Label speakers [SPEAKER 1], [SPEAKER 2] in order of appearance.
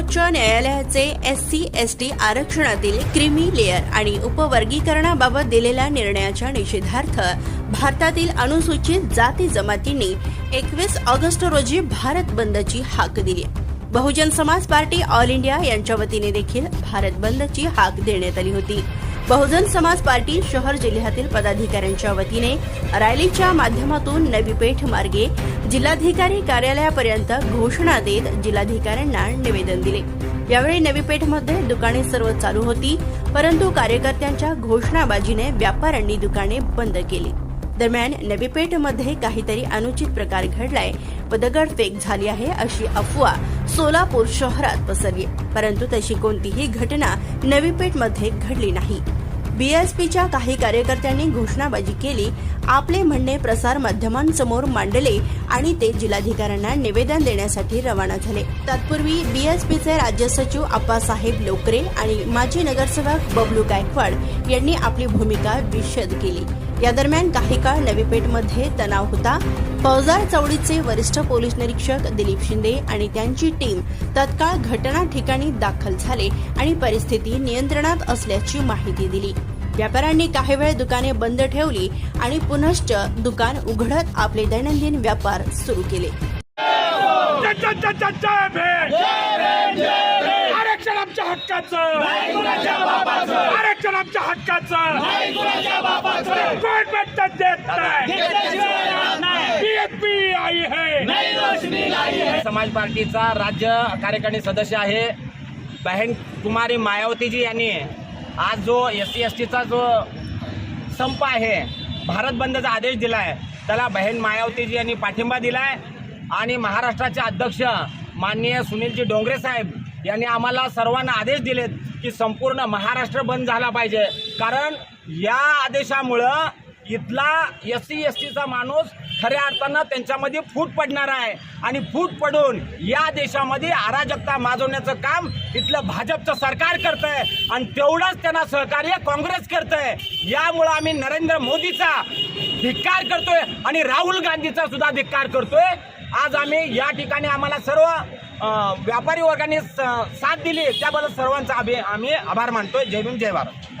[SPEAKER 1] उच्च न्यायालयाचे S C S T आरक्षणातील क्रिमी लेअर आणि उपवर्गीकरणाबाबत दिलेल्या निर्णयाच्या निषेधार्थ भारतातील अनुसूचित जाती जमातींनी एकवीस ऑगस्ट रोजी भारत बंदची हाक दिली. Bahujan Samaj party all India यांच्या वतीने देखील भारत बंदची हाक देण्यात आली होती. बहुजन समाज पार्टी शहर जिल्ह्यातील पदाधिकाऱ्यांच्या वतीने रॅलीच्या माध्यमातून नवी पेठ मार्गे जिल्हाधिकारी कार्यालयापर्यंत घोषणा देत जिल्हाधिकाऱ्यांना निवेदन दिले. यावेळी नवी पेठमध्ये दुकाने सर्व चालू होती परंतु कार्यकर्त्यांच्या घोषणाबाजीने व्यापाऱ्यांनी दुकाने बंद केली. दरम्यान नवी पेठमध्ये काहीतरी अनुचित प्रकार घडलाय व दगडफेक झाली आहे अशी अफवा सोलापूर शहरात पसरली परंतु तशी कोणतीही घटना नवी पेठमध्ये घडली नाही. बीएसपीच्या काही कार्यकर्त्यांनी घोषणाबाजी केली. आपले म्हणणे प्रसार माध्यमांसमोर मांडले आणि ते जिल्हाधिकाऱ्यांना निवेदन देण्यासाठी रवाना झाले. तत्पूर्वी बीएसपीचे राज्य सचिव आप्पासाहेब लोकरे आणि माजी नगरसेवक बबलू गायकवाड यांनी आपली भूमिका विशद केली. या दरम्यान काही काळ नवीपेठमध्ये तणाव होता. फौजदार चौडीचे वरिष्ठ पोलीस निरीक्षक दिलीप शिंदे आणि त्यांची टीम तत्काळ घटना ठिकाणी दाखल झाले आणि परिस्थिती नियंत्रणात असल्याची माहिती दिली. व्यापाऱ्यांनी काही वेळ दुकाने बंद ठेवली आणि पुनश्च दुकान उघडत आपले दैनंदिन व्यापार सुरू केले.
[SPEAKER 2] जय जय जय जय जय भीम आरक्षण आमच्या हक्काचं. आरक्षण आमच्या हक्काचं. कोण देत नाही. है.
[SPEAKER 3] समाज पार्टीचा राज्य कार्यकारिणी सदस्य आहे बहन कुमारी मायावतीजी यांनी. आज जो एस सी एस टीचा जो संप आहे भारत बंदचा आदेश दिला आहे त्याला बहीण मायावतीजी यांनी पाठिंबा दिलाय. आणि महाराष्ट्राचे अध्यक्ष माननीय सुनीलजी डोंगरे साहेब यांनी आम्हाला सर्वांना आदेश दिलेत की संपूर्ण महाराष्ट्र बंद झाला पाहिजे. कारण या आदेशामुळं इथला एस सी एस टीचा माणूस खऱ्या अर्थानं त्यांच्यामध्ये फूट पडणार आहे. आणि फूट पडून या देशामध्ये अराजकता माजवण्याचं काम इथलं भाजपचं सरकार करतंय. आणि तेवढंच त्यांना सहकार्य काँग्रेस करतंय. यामुळं आम्ही नरेंद्र मोदीचा धिक्कार करतोय आणि राहुल गांधीचा सुद्धा धिक्कार करतोय. आज आम्ही या ठिकाणी आम्हाला सर्व व्यापारी वर्गाने स- साथ दिली. त्याबद्दल सर्वांचा आम्ही आम्ही आभार मानतोय. जय भीम जय भारत.